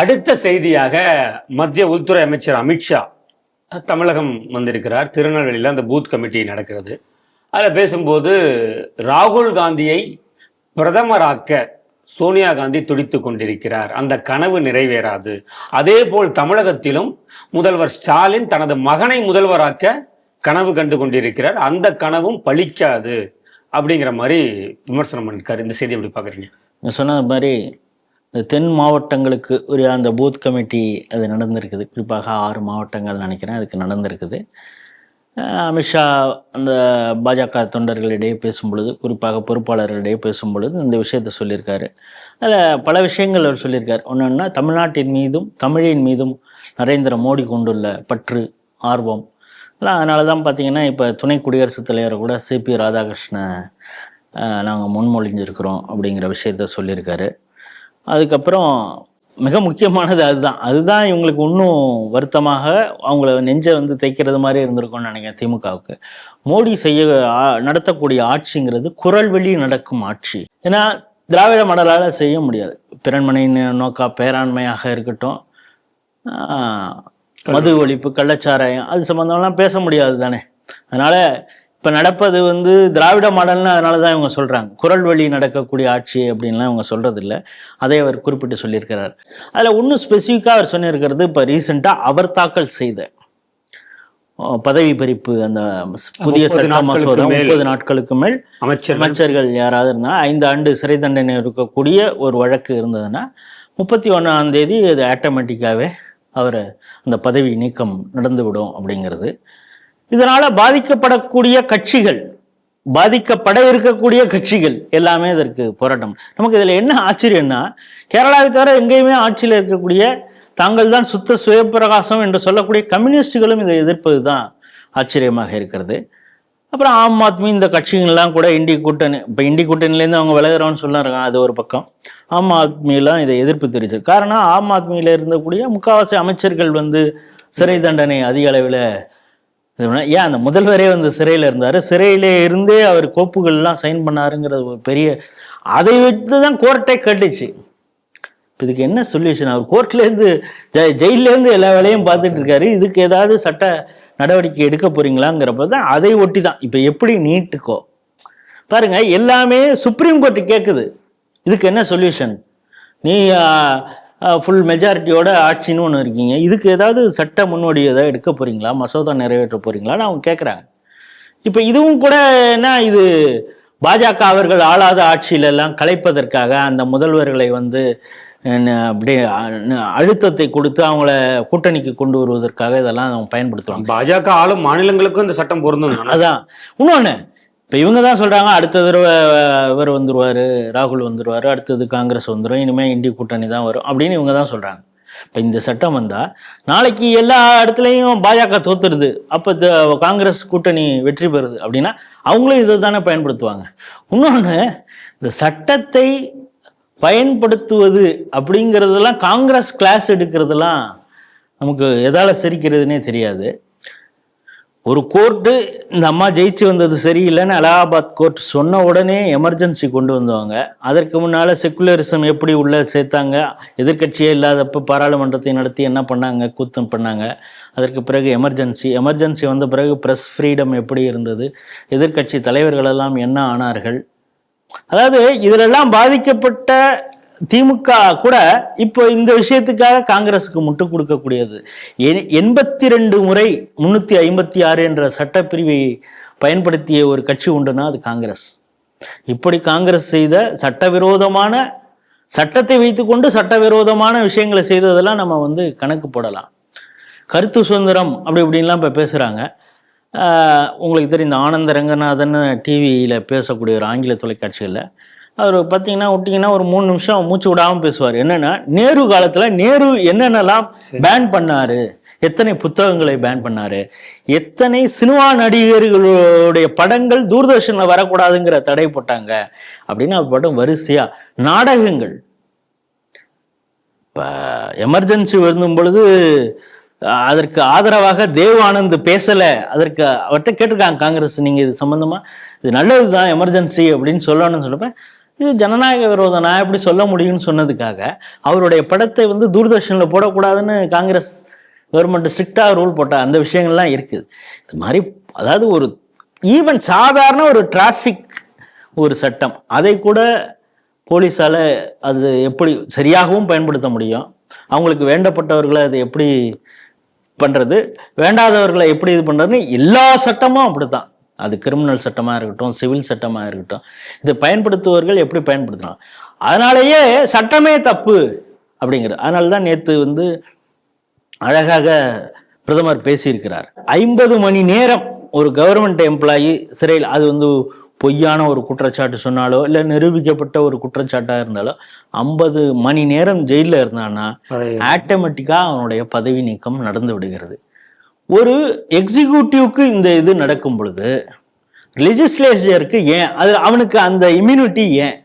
அடுத்த செய்தியாக மத்திய உள்துறை அமைச்சர் அமித்ஷா தமிழகம் வந்திருக்கிறார். திருநெல்வேலியில் அந்த பூத் கமிட்டி நடக்கிறது. அதில் பேசும்போது ராகுல் காந்தியை பிரதமராக்க சோனியா காந்தி துடித்து கொண்டிருக்கிறார். அந்த கனவு நிறைவேறாது. அதே போல் தமிழகத்திலும் முதல்வர் ஸ்டாலின் தனது மகனை முதல்வராக்க கனவு கண்டு கொண்டிருக்கிறார். அந்த கனவும் பலிக்காது அப்படிங்கிற மாதிரி விமர்சனம் பண்ணிருக்கார். இந்த செய்தி எப்படி பார்க்குறீங்க? நீங்க சொன்னது மாதிரி இந்த தென் மாவட்டங்களுக்கு ஒரு அந்த பூத் கமிட்டி அது நடந்திருக்குது. குறிப்பாக ஆறு மாவட்டங்கள் நினைக்கிறேன் அதுக்கு நடந்திருக்குது. அமித்ஷா அந்த பாஜக தொண்டர்களிடையே பேசும் பொழுது குறிப்பாக பொறுப்பாளர்களிடையே பேசும் பொழுது இந்த விஷயத்தை சொல்லியிருக்காரு. அதில் பல விஷயங்கள் அவர் சொல்லியிருக்கார். ஒன்றுன்னா தமிழ்நாட்டின் மீதும் தமிழின் மீதும் நரேந்திர மோடி கொண்டுள்ள பற்று ஆர்வம். எல்லாம் அதனால தான் பார்த்தீங்கன்னா இப்போ துணை குடியரசுத் தலைவர் கூட சிபி ராதாகிருஷ்ணன் நாங்கள் முன்மொழிஞ்சிருக்கிறோம் அப்படிங்கிற விஷயத்த சொல்லியிருக்காரு. அதுக்கப்புறம் மிக முக்கியமானது அதுதான். அதுதான் இவங்களுக்கு இன்னும் வருத்தமாக அவங்கள நெஞ்சை வந்து தைக்கிறது மாதிரி இருந்திருக்கும்னு நினைக்கிறேன் திமுகவுக்கு. மோடி செய்ய நடத்தக்கூடிய ஆட்சிங்கிறது குரல் வழி நடக்கும் ஆட்சி. ஏன்னா திராவிட மடலால் செய்ய முடியாது. பிறன்மனை நோக்கா பேராண்மையாக இருக்கட்டும். மது ஒழிப்பு கள்ளச்சாராயம் அது சம்மந்தம்லாம் பேச முடியாது தானே. அதனால இப்போ நடப்பது வந்து திராவிட மாடல்னு அதனால தான் இவங்க சொல்கிறாங்க குரல் வழி நடக்கக்கூடிய ஆட்சி அப்படின்லாம் இவங்க சொல்கிறது இல்லை அதை அவர் குறிப்பிட்டு சொல்லியிருக்கிறார். அதில் இன்னும் ஸ்பெசிஃபிக்காக அவர் சொல்லியிருக்கிறது இப்போ ரீசெண்டாக அவர் தாக்கல் செய்த பதவி பறிப்பு அந்த புதிய 30 சட்ட மசோதா. முப்பது நாட்களுக்கு மேல் அமைச்சர் அமைச்சர்கள் யாராவது இருந்தால் ஐந்து ஆண்டு சிறை தண்டனை இருக்கக்கூடிய ஒரு வழக்கு இருந்ததுன்னா முப்பத்தி ஒன்றாம் தேதி அது ஆட்டோமேட்டிக்காகவே அவர் அந்த பதவி நீக்கம் நடந்துவிடும் அப்படிங்கிறது. இதனால் பாதிக்கப்படக்கூடிய கட்சிகள் பாதிக்கப்பட இருக்கக்கூடிய கட்சிகள் எல்லாமே இதற்கு போராட்டம். நமக்கு இதில் என்ன ஆச்சரியம்னா கேரளாவை தவிர எங்கேயுமே ஆட்சியில் இருக்கக்கூடிய தாங்கள் தான் சுத்த சுயப்பிரகாசம் என்று சொல்லக்கூடிய கம்யூனிஸ்டுகளும் இதை எதிர்ப்பது தான் ஆச்சரியமாக இருக்கிறது. அப்புறம் ஆம் ஆத்மி இந்த கட்சிகள்லாம் கூட இண்டி கூட்டணி இப்போ இண்டி கூட்டணிலேருந்து அவங்க விலகுறோம்னு சொன்னாங்க அது ஒரு பக்கம். ஆம் ஆத்மியெல்லாம் இதை எதிர்ப்பு தெரிவிச்சு காரணம் ஆம் ஆத்மியில் இருந்தக்கூடிய முக்காவாசி அமைச்சர்கள் வந்து சிறை தண்டனை அதிக அளவில் ஏன் அந்த முதல்வரே வந்து சிறையில் இருந்தார்? சிறையிலே இருந்தே அவர் கோப்புகள்லாம் சைன் பண்ணாருங்கிறது ஒரு பெரிய அதை வச்சு தான் கோர்ட்டே கட்டுச்சு. இதுக்கு என்ன சொல்யூஷன்? அவர் கோர்ட்லேருந்து ஜ ஜெயிலேருந்து எல்லா வேலையும் பார்த்துட்டு இருக்காரு. இதுக்கு ஏதாவது சட்ட நடவடிக்கை எடுக்க போறீங்களாங்கிறப்ப தான் அதை ஒட்டி தான் இப்போ எப்படி நீட்டுக்கோ? பாருங்க எல்லாமே சுப்ரீம் கோர்ட்டு கேட்குது இதுக்கு என்ன சொல்யூஷன்? நீ ஃபுல் மெஜாரிட்டியோட ஆட்சின்னு ஒன்று இருக்கீங்க. இதுக்கு ஏதாவது சட்ட முன்னோடி ஏதாவது எடுக்க போறீங்களா? மசோதா நிறைவேற்ற போறீங்களான்னு அவங்க கேட்குறாங்க இப்போ இதுவும் கூட என்ன இது பாஜக அவர்கள் ஆளாத ஆட்சியில எல்லாம் கலைப்பதற்காக அந்த முதல்வர்களை வந்து அப்படியே அழுத்தத்தை கொடுத்து அவங்கள கூட்டணிக்கு கொண்டு வருவதற்காக இதெல்லாம் அவங்க பயன்படுத்துவாங்க. பாஜக ஆளும் மாநிலங்களுக்கும் இந்த சட்டம் பொருந்தும். அதான். இன்னொன்று இப்போ இவங்க தான் சொல்கிறாங்க அடுத்த தடவை இவர் வந்துருவார் ராகுல் வந்துடுவார் அடுத்தது காங்கிரஸ் வந்துடும் இனிமேல் இந்திய கூட்டணி தான் வரும் அப்படின்னு இவங்க தான் சொல்கிறாங்க இப்போ இந்த சட்டம் வந்தால் நாளைக்கு எல்லா இடத்துலையும் பாஜக தோத்துருது அப்போ காங்கிரஸ் கூட்டணி வெற்றி பெறுது அப்படின்னா அவங்களும் இதை தானே பயன்படுத்துவாங்க. இன்னொன்று இந்த சட்டத்தை பயன்படுத்துவது அப்படிங்கிறதெல்லாம் காங்கிரஸ் கிளாஸ் எடுக்கிறதெல்லாம் நமக்கு எதால் சிரிக்கிறதுனே தெரியாது. ஒரு கோர்ட்டு இந்த அம்மா ஜெயிச்சு வந்தது சரியில்லைன்னு அலகாபாத் கோர்ட் சொன்ன உடனே எமர்ஜென்சி கொண்டு வந்தவங்க. அதற்கு முன்னால் செக்குலரிசம் எப்படி உள்ளே சேர்த்தாங்க? எதிர்க்கட்சியே இல்லாதப்ப பாராளுமன்றத்தை நடத்தி என்ன பண்ணாங்க? கூத்தம் பண்ணாங்க. அதற்கு பிறகு எமர்ஜென்சி. எமர்ஜென்சி வந்த பிறகு ப்ரெஸ் ஃப்ரீடம் எப்படி இருந்தது? எதிர்க்கட்சி தலைவர்களெல்லாம் என்ன ஆனார்கள்? அதாவது இதிலெல்லாம் பாதிக்கப்பட்ட திமுக கூட இப்போ இந்த விஷயத்துக்காக காங்கிரஸுக்கு முட்டு கொடுக்கக்கூடியது. எண்பத்தி ரெண்டு முறை முன்னூத்தி ஐம்பத்தி ஆறு என்ற சட்டப்பிரிவை பயன்படுத்திய ஒரு கட்சி உண்டுனா அது காங்கிரஸ். இப்படி காங்கிரஸ் செய்த சட்டவிரோதமான சட்டத்தை வைத்துக்கொண்டு சட்டவிரோதமான விஷயங்களை செய்ததெல்லாம் நம்ம வந்து கணக்கு போடலாம். கருத்து சுதந்திரம் அப்படி இப்படின்லாம் இப்போ பேசுகிறாங்க உங்களுக்கு தெரியும் இந்த ஆனந்த ரங்கநாதன் டிவியில் பேசக்கூடிய ஒரு ஆங்கில தொலைக்காட்சியில் அவர் பார்த்தீங்கன்னா விட்டிங்கன்னா ஒரு மூணு நிமிஷம் மூச்சு விடாமல் பேசுவார். என்னென்னா நேரு காலத்தில் நேரு என்னென்னலாம் பேன் பண்ணாரு? எத்தனை புத்தகங்களை பேன் பண்ணாரு? எத்தனை சினிமா நடிகர்களுடைய படங்கள் தூர்தர்ஷனில் வரக்கூடாதுங்கிற தடை போட்டாங்க. அப்படின்னு அவர் படம் வரிசையா நாடகங்கள். இப்போ எமர்ஜென்சி வருந்தும் பொழுது அதற்கு ஆதரவாக தேவ் ஆனந்த் பேசலை. அதற்கு அவர்கிட்ட கேட்டிருக்காங்க காங்கிரஸ் நீங்கள் இது சம்மந்தமாக இது நல்லது தான் எமர்ஜென்சி அப்படின்னு சொல்லணும்னு சொல்லப்ப இது ஜனநாயக விரோதம். நான் எப்படி சொல்ல முடியும்னு சொன்னதுக்காக அவருடைய படத்தை வந்து தூர்தர்ஷனில் போடக்கூடாதுன்னு காங்கிரஸ் கவர்மெண்ட் ஸ்ட்ரிக்டாக ரூல் போட்டால் அந்த விஷயங்கள்லாம் இருக்குது இது மாதிரி அதாவது ஒரு ஈவன் சாதாரண ஒரு டிராஃபிக் ஒரு சட்டம். அதை கூட போலீஸால் அது எப்படி சரியாகவும் பயன்படுத்த முடியும்? அவங்களுக்கு வேண்டப்பட்டவர்களை அது எப்படி பண்ணுறது வேண்டாதவர்களை எப்படி இது பண்ணுறதுன்னு எல்லா சட்டமும் அப்படித்தான். அது கிரிமினல் சட்டமாக இருக்கட்டும் சிவில் சட்டமாக இருக்கட்டும் இதை பயன்படுத்துபவர்கள் எப்படி பயன்படுத்தலாம்? அதனாலேயே சட்டமே தப்பு அப்படிங்கிறது. அதனால தான் நேற்று வந்து அழகாக பிரதமர் பேசியிருக்கிறார். ஐம்பது மணி நேரம் ஒரு கவர்மெண்ட் எம்ப்ளாயி சிறையில் அது வந்து பொய்யான ஒரு குற்றச்சாட்டு சொன்னாலோ இல்லை நிரூபிக்கப்பட்ட ஒரு குற்றச்சாட்டாக இருந்தாலோ ஐம்பது மணி நேரம் ஜெயிலில் இருந்தான்னா ஆட்டோமேட்டிக்காக அவனுடைய பதவி நீக்கம் நடந்து விடுகிறது. ஒரு எக்ஸிக்யூட்டிவ்க்கு இந்த இது நடக்கும் பொழுது லெஜிஸ்லேச்சருக்கு ஏன் அது அவனுக்கு அந்த இம்யூனிட்டி ஏன்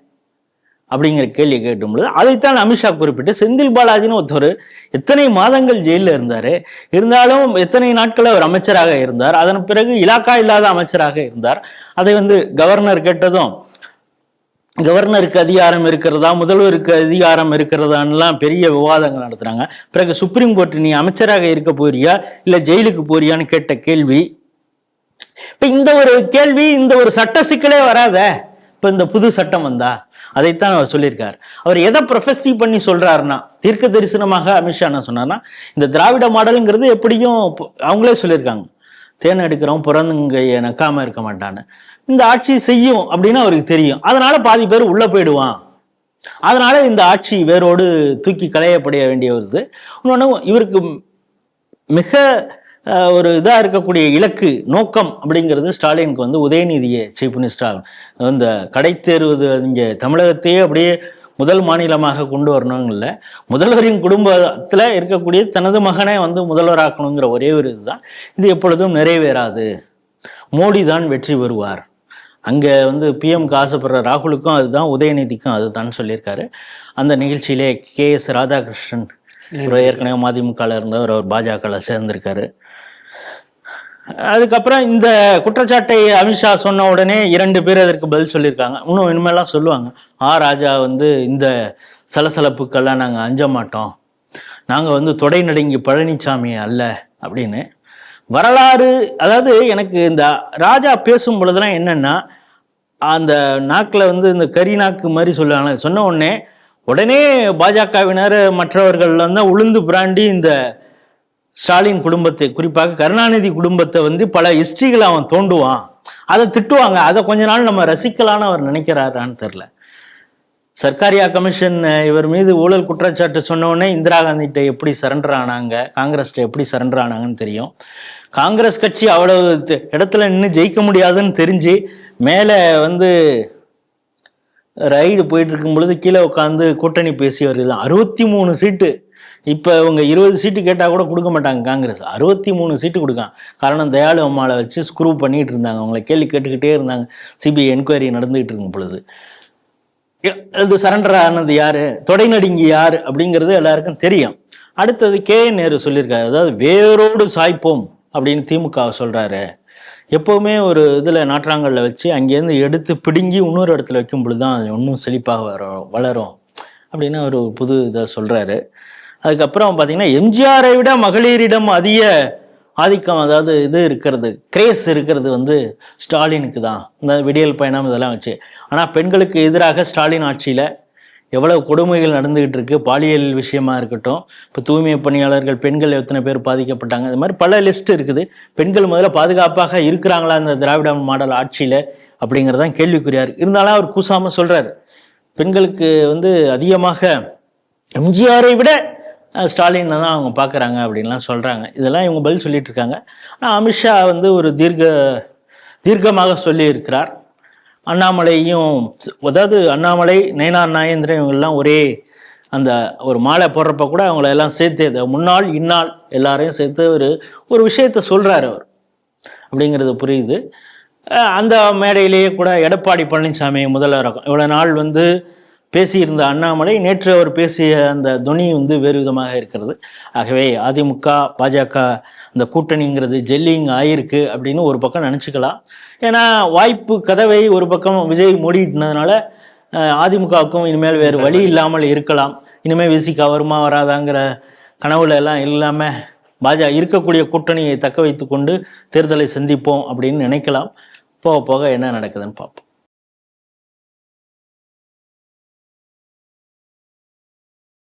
அப்படிங்கிற கேள்வி கேட்டும் பொழுது அதைத்தான் அமித்ஷா குறிப்பிட்டு செந்தில் பாலாஜின்னு ஒருத்தர் எத்தனை மாதங்கள் ஜெயிலில் இருந்தார் இருந்தாலும் எத்தனை நாட்கள் அவர் அமைச்சராக இருந்தார் அதன் பிறகு இலாக்கா இல்லாத அமைச்சராக இருந்தார் அதை வந்து கவர்னர் கேட்டதும் கவர்னருக்கு அதிகாரம் இருக்கிறதா முதல்வருக்கு அதிகாரம் இருக்கிறதான்லாம் பெரிய விவாதங்கள் நடத்துகிறாங்க பிறகு சுப்ரீம் கோர்ட் நீ அமைச்சராக இருக்க போறியா இல்லை ஜெயிலுக்கு போறியான்னு கேட்ட கேள்வி. இப்போ இந்த ஒரு கேள்வி இந்த ஒரு சட்ட சிக்கலே வராத. இப்போ இந்த புது சட்டம் வந்தா அதைத்தான் அவர் சொல்லியிருக்கார். அவர் எதை ப்ரொஃபஸி பண்ணி சொல்கிறாருன்னா தீர்க்க தரிசனமாக அமித்ஷா என்ன சொன்னார்னா இந்த திராவிட மாடலுங்கிறது எப்படியும் அவங்களே சொல்லியிருக்காங்க. தேன் எடுக்கிறவன் பிறந்துங்கைய நக்காமல் இருக்க மாட்டான்னு. இந்த ஆட்சி செய்யும் அப்படின்னு அவருக்கு தெரியும். அதனால பாதி பேர் உள்ள போயிடுவான். அதனால இந்த ஆட்சி வேரோடு தூக்கி களையப்பட வேண்டிய வருது இன்னொன்று இவருக்கு மிக ஒரு இதாக இருக்கக்கூடிய இலக்கு நோக்கம் அப்படிங்கிறது ஸ்டாலினுக்கு வந்து உதயநிதியை சீஃப் மினிஸ்டர் இந்த கடை தேர்வது இங்கே தமிழகத்தையே அப்படியே முதல் மாநிலமாக கொண்டு வரணும்னு இல்லை. முதல்வரின் குடும்பத்தில் இருக்கக்கூடிய தனது மகனை வந்து முதல்வராக்கணுங்கிற ஒரே ஒரு இதுதான். இது எப்பொழுதும் நிறைவேறாது. மோடி தான் வெற்றி பெறுவார். அங்கே வந்து பிஎம்க்கு ஆசைப்படுற ராகுலுக்கும் அதுதான் உதயநிதிக்கும் அதுதான் சொல்லியிருக்காரு. அந்த நிகழ்ச்சியிலே கே எஸ் ராதாகிருஷ்ணன் ஒரு ஏற்கனவே மதிமுகவில் இருந்தவர் அவர் பாஜகவில் சேர்ந்திருக்காரு. அதுக்கப்புறம் இந்த குற்றச்சாட்டை அமித்ஷா சொன்ன உடனே இரண்டு பேர் அதற்கு பதில் சொல்லியிருக்காங்க. இன்னும் இனிமேலாம் சொல்லுவாங்க. ஆ ராஜா வந்து இந்த சலசலப்புக்கெல்லாம் நாங்கள் அஞ்ச மாட்டோம். நாங்கள் வந்து தொடை நடுங்கி பழனிசாமி அல்ல அப்படின்னு. வரலாறு அதாவது எனக்கு இந்த ராஜா பேசும் பொழுதுலாம் என்னன்னா அந்த நாக்கில் வந்து இந்த கறி நாக்கு மாதிரி சொல்லுவாங்க. சொன்ன உடனே உடனே பாஜகவினர் மற்றவர்கள் வந்து உளுந்து பிராண்டி இந்த ஸ்டாலின் குடும்பத்தை குறிப்பாக கருணாநிதி குடும்பத்தை வந்து பல ஹிஸ்ட்ரிகளை அவன் தோண்டுவான். அதை திட்டுவாங்க. அதை கொஞ்ச நாள் நம்ம ரசிக்கலான்னு அவர் நினைக்கிறாரான்னு தெரில சர்க்காரியா கமிஷன் இவர் மீது ஊழல் குற்றச்சாட்டு சொன்னோடனே இந்திரா காந்திகிட்ட எப்படி சரண்டர் ஆனாங்க காங்கிரஸ்கிட்ட எப்படி சரண்டர் ஆனாங்கன்னு தெரியும். காங்கிரஸ் கட்சி அவ்வளவு இடத்துல நின்று ஜெயிக்க முடியாதுன்னு தெரிஞ்சு மேலே வந்து ரைடு போயிட்டு இருக்கும் பொழுது கீழே உட்காந்து கூட்டணி பேசியவர்கள் தான் அறுபத்தி மூணு சீட்டு இப்போ இவங்க இருபது சீட்டு கேட்டால் கூட கொடுக்க மாட்டாங்க காங்கிரஸ். அறுபத்தி மூணு சீட்டு கொடுக்கான். காரணம் தயாளு அம்மாவை வச்சு ஸ்க்ரூ பண்ணிகிட்டு இருந்தாங்க. அவங்கள கேள்வி கேட்டுக்கிட்டே இருந்தாங்க. சிபிஐ என்கொயரி நடந்துகிட்டு இருக்கும் பொழுது. இ- இது சரண்டர் ஆனது யாரு? தொடை நடுங்கி யார்? அப்படிங்கிறது எல்லாருக்கும் தெரியும். அடுத்தது கே. நேரு சொல்லியிருக்காரு. அதாவது வேரோடு சாய்ப்போம் அப்படின்னு திமுக சொல்றாரு. எப்போவுமே ஒரு இதில் நாற்றாங்கல்ல வச்சு அங்கேருந்து எடுத்து பிடுங்கி இன்னொரு இடத்துல வைக்கும் பொழுது தான் அது இன்னும் செழிப்பாக வரும் வளரும் அப்படின்னு அவர் ஒரு புது இதை சொல்கிறாரு அதுக்கப்புறம் பார்த்தீங்கன்னா எம்ஜிஆரை விட மகளிரிடம் அதிக ஆதிக்கம் அதாவது இது இருக்கிறது கிரேஸ் இருக்கிறது வந்து ஸ்டாலினுக்கு தான். இந்த விடியல் பயணம் இதெல்லாம் வச்சு. ஆனால் பெண்களுக்கு எதிராக ஸ்டாலின் ஆட்சியில் எவ்வளவு கொடுமைகள் நடந்துகிட்டு இருக்கு பாலியல் விஷயமா இருக்கட்டும் இப்போ தூய்மை பணியாளர்கள் பெண்கள் எத்தனை பேர் பாதிக்கப்பட்டாங்க இது மாதிரி பல லிஸ்ட் இருக்குது. பெண்கள் முதல்ல பாதுகாப்பாக இருக்கிறாங்களா இந்த திராவிட மாடல் ஆட்சியில் அப்படிங்கிறதான் கேள்விக்குறியா இருந்தாலும் அவர் கூசாம சொல்றாரு. பெண்களுக்கு வந்து அதிகமாக எம்ஜிஆரை விட ஸ்டாலினை தான் அவங்க பார்க்குறாங்க அப்படின்லாம் சொல்கிறாங்க இதெல்லாம் இவங்க பதில் சொல்லிட்டு இருக்காங்க ஆனால் அமித்ஷா வந்து ஒரு தீர்க்க தீர்க்கமாக சொல்லியிருக்கிறார். அண்ணாமலையும் அதாவது அண்ணாமலை நயனா நாயந்திரன் இவங்கெல்லாம் ஒரே அந்த ஒரு மாலை போடுறப்ப கூட அவங்கள எல்லாம் சேர்த்து முன்னாள் இந்நாள் எல்லாரையும் சேர்த்து ஒரு ஒரு விஷயத்த சொல்கிறாரு அவர். அப்படிங்கிறது புரியுது. அந்த மேடையிலேயே கூட எடப்பாடி பழனிசாமி முதல்வர் இவ்வளோ நாள் வந்து பேசியிருந்த அண்ணாமலை நேற்று அவர் பேசிய அந்த துணி வந்து வேறு விதமாக இருக்கிறது. ஆகவே அதிமுக பாஜக அந்த கூட்டணிங்கிறது ஜெல்லிங் ஆயிருக்கு அப்படின்னு ஒரு பக்கம் நினச்சிக்கலாம். ஏன்னா வாய்ப்பு கதவை ஒரு பக்கம் விஜய் மூடிட்டுனதுனால அதிமுகவுக்கும் இனிமேல் வேறு வழி இல்லாமல் இருக்கலாம். இனிமேல் விசிகா வருமா வராதாங்கிற கனவுல எல்லாம் இல்லாமல் பாஜக இருக்கக்கூடிய கூட்டணியை தக்க வைத்துக்கொண்டு தேர்தலை சந்திப்போம் அப்படின்னு நினைக்கலாம். போக போக என்ன நடக்குதுன்னு பார்ப்போம்.